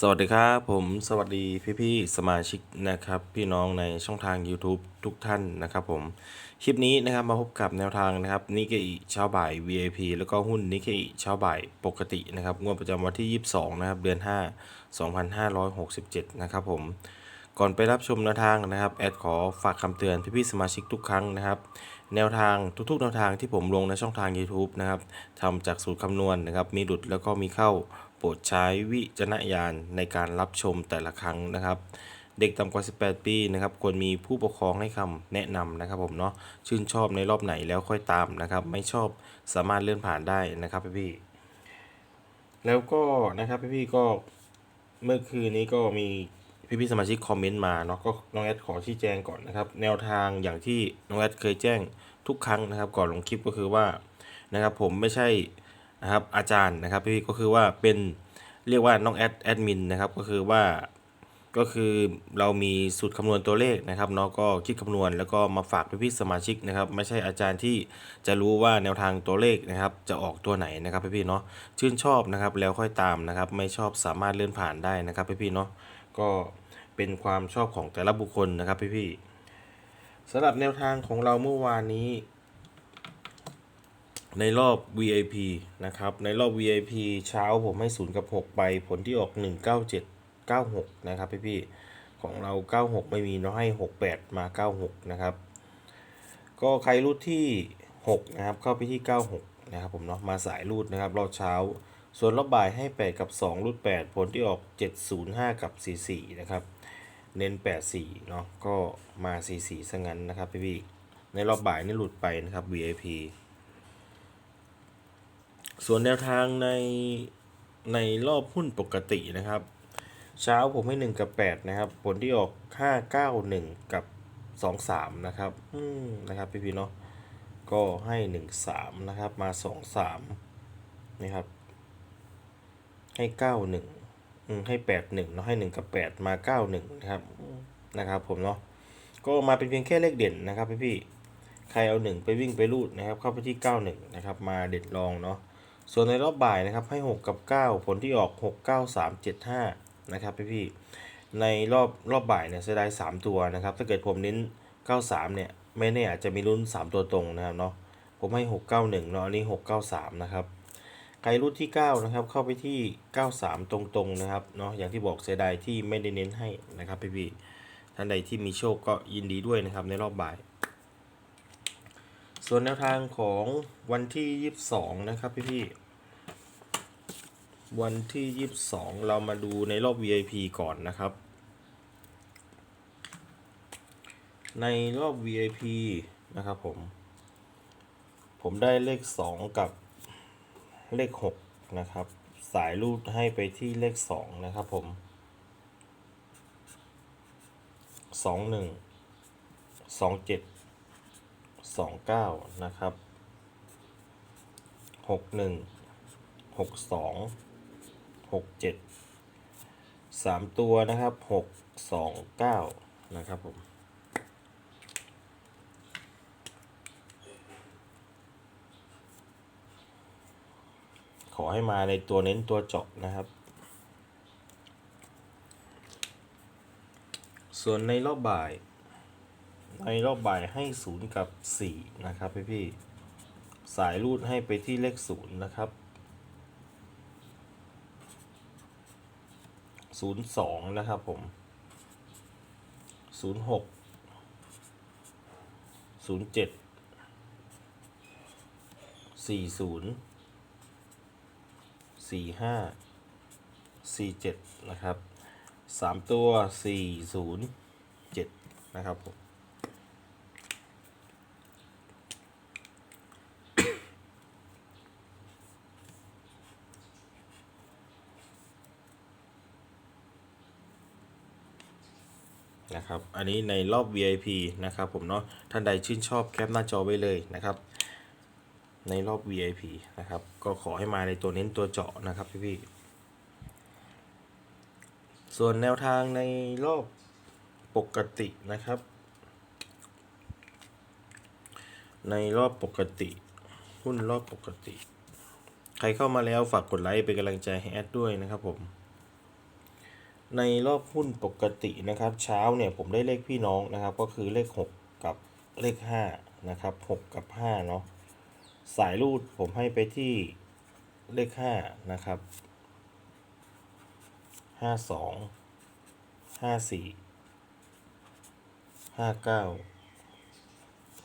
สวัสดีครับผมสวัสดีพี่ๆสมาชิกนะครับ พี่น้องในช่องทาง YouTube ทุกท่านนะครับผมคลิปนี้นะครับมาพบกับแนวทางนะครับนิกเกอิเช้าบ่าย VIP แล้วก็หุ้นนิกเกอิเช้าบ่ายปกตินะครับงวดประจำวันที่ 22 นะครับ เดือน 5 2567 นะครับผมก่อนไปรับชมแนวทางนะครับ แอดขอฝากคำเตือนพี่ๆสมาชิกทุกครั้งนะครับ แนวทางทุกๆแนวทางที่ผมลงในช่องทาง YouTube นะครับทำจากสูตรคำนวณนะครับ มีหลุดแล้วก็มีเข้า ปรดใช้วิจารณญาณในการรับชมแต่ละครั้งนะครับ เด็กต่ำกว่า 18 ปีนะครับควรมีผู้ปกครองให้คำแนะนำนะครับผมเนาะชื่นชอบในรอบไหนแล้วค่อยตามนะครับ ไม่ชอบสามารถเลื่อนผ่านได้นะครับพี่ๆแล้วก็นะครับพี่ๆก็เมื่อคืนนี้ก็มีพี่ๆสมาชิกคอมเมนต์มาเนาะก็น้องแอดขอชี้แจงก่อนนะครับ แนวทางอย่างที่น้องแอดเคยแจ้งทุกครั้งนะครับ ก่อนลงคลิปก็คือว่านะครับ ผมไม่ใช่นะครับอาจารย์นะครับ พี่ๆก็คือว่าเป็น เรียกว่าน้องแอดแอดมินนะครับก็คือว่าก็คือเรามีสูตรคำนวณตัวเลขนะครับเนาะก็คิดคำนวณแล้วก็มาฝากพี่ๆสมาชิกนะครับ ไม่ใช่อาจารย์ที่จะรู้ว่าแนวทางตัวเลขนะครับ จะออกตัวไหนนะครับพี่ๆเนาะชื่นชอบนะครับแล้วค่อยตามนะครับ ไม่ชอบสามารถเลื่อนผ่านได้นะครับพี่ๆเนาะก็เป็นความชอบของแต่ละบุคคลนะครับพี่ๆสำหรับแนวทางของเราเมื่อวานนี้ ในรอบ VIP นะครับ ในรอบ VIP เช้าผมให้ 0 กับ 6 ไป ผลที่ออก 197 96 นะครับพี่ๆของเรา 96 ไม่มีเนาะให้ 68 มา 96 นะครับ ก็ใครรูดที่ 6 นะครับ เข้าไปที่ 96 นะครับผมเนาะ มาสายรูดนะครับ รอบเช้า ส่วนรอบบ่ายให้ 8 กับ 2 รูด 8 ผลที่ออก 705 กับ 44 นะครับ เน้น 84 เนาะ ก็มา 44ซะงั้นนะครับพี่ๆในรอบบ่ายนี่หลุดไปนะครับ VIP ส่วนแนวทางในในรอบหุ้นปกตินะครับ เช้าผมให้ 1 กับ 8 นะครับ ผลที่ออก 5 9 1 กับ 2 3 นะครับ อืมนะครับ พี่พี่เนาะก็ให้ 1 3 นะครับ มา 2 3 นะครับ ให้ 9 1 อืมให้ 8 1เนาะให้ 1 กับ 8 มา 9 1 นะครับ นะครับ ผมเนาะก็มาเป็นเพียงแค่เลขเด่นนะครับพี่พี่ใครเอา 1 ไปวิ่งไปรูดนะครับ เข้าไปที่ 91 นะครับ มาเด็ดลองเนาะ ส่วนในรอบบ่ายนะครับให้ 6 กับ 9 ผลที่ออก 6 9 3 7 5 นะครับพี่พี่ในรอบรอบบ่ายเนี่ยเสียดาย3ตัวนะครับ ถ้าเกิดผมเน้น 93 เนี่ยไม่แน่อาจจะมีลุ้น3 ตัวตรงนะครับเนาะผมให้ 6 9 1 เนาะอันนี้ 6 9 3 นะครับใครรุ่นที่ 9 นะครับ เข้าไปที่ 93 ตรงๆนะครับเนาะอย่างที่บอกเสียดายที่ไม่ได้เน้นให้นะครับพี่พี่ท่านใดที่มีโชคก็ยินดีด้วยนะครับในรอบบ่าย ส่วนแนวทางของวันที่ 22 นะครับพี่พี่วันที่ 22 เรามาดูในรอบ VIP ก่อนนะครับ ในรอบ VIP นะครับผม ผมได้เลข 2 กับเลข 6 นะครับ สายรูดให้ไปที่เลข 2 นะครับผม 21 27 สองเก้านะครับหกหนึ่งหกสองหกเจ็ดสามตัวนะครับหกสองเก้านะครับผมขอให้มาในตัวเน้นตัวเจาะนะครับ ส่วนในรอบบ่าย ในรอบบ่ายให้ศูนย์กับสี่นะครับพี่พี่สายรูดให้ไปที่เลขศูนย์นะครับศูนย์สองนะครับผมศูนย์หกศูนย์เจ็ดสี่ศูนย์สี่ห้าสี่เจ็ดนะครับสามตัวสี่ศูนย์เจ็ดนะครับผม นะครับ อันนี้ในรอบ VIP นะครับผมเนาะ ท่านใดชื่นชอบแคปหน้าจอไว้เลยนะครับ ในรอบ VIP นะครับ ก็ขอให้มาในตัวเน้นตัวเจาะนะครับพี่พี่ส่วนแนวทางในรอบปกตินะครับ ในรอบปกติ หุ้นรอบปกติ ใครเข้ามาแล้วฝากกดไลค์เป็นกำลังใจให้แอดด้วยนะครับผม ในรอบหุ้นปกตินะครับ เช้าเนี่ยผมได้เลขพี่น้องนะครับ ก็คือเลข 6 กับเลข5นะครับ6กับ5เนาะสายรูดผมให้ไปที่เลข5นะครับ52 54 59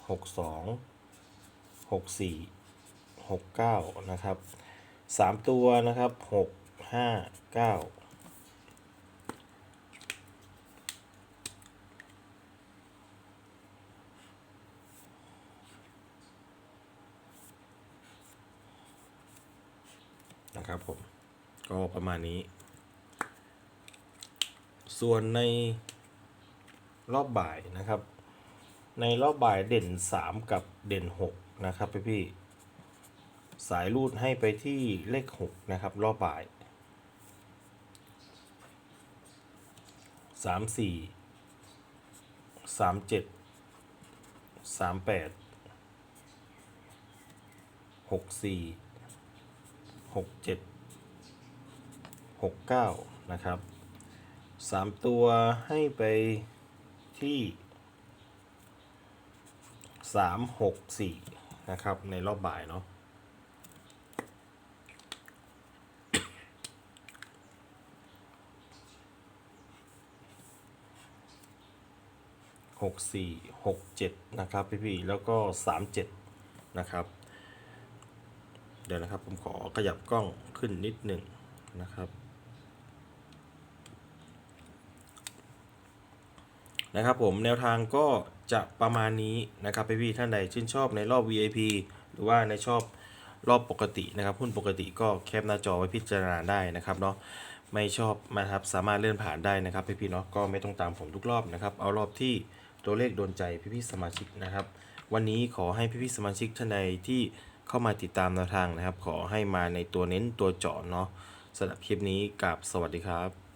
62 64 69นะครับ 3 ตัวนะครับ 6 5 9 นะครับผม ก็ประมาณนี้ ส่วนในรอบบ่ายนะครับ ในรอบบ่ายเด่น 3 กับเด่น 6 นะครับพี่พี่สายรูดให้ไปที่เลข 6 นะครับ รอบบ่ายสามสี่สามเจ็ดสามแปดหกเจ็ดหกเก้านะครับสามตัวให้ไปที่สามหกสี่นะครับ ในรอบบ่ายเนาะหกสี่หกเจ็ดนะครับพี่พี่ๆแล้วก็สามเจ็ดนะครับ เดี๋ยวนะครับผมขอขยับกล้องขึ้นนิดหนึ่งนะครับ นะครับผมแนวทางก็จะประมาณนี้นะครับพี่พี่ท่านใดชื่นชอบในรอบ VIP หรือว่าในชอบรอบปกตินะครับหุ้นปกติก็แคปหน้าจอไว้พิจารณาได้นะครับเนาะไม่ชอบนะครับสามารถเลื่อนผ่านได้นะครับพี่พี่เนาะก็ไม่ต้องตามผมทุกรอบนะครับเอารอบที่ตัวเลขโดนใจพี่พี่สมาชิกนะครับ วันนี้ขอให้พี่พี่สมาชิกท่านใดที่ เข้ามาติดตามแนวทางนะครับ ขอให้มาในตัวเน้นตัวเจาะเนาะสำหรับคลิปนี้กับสวัสดีครับ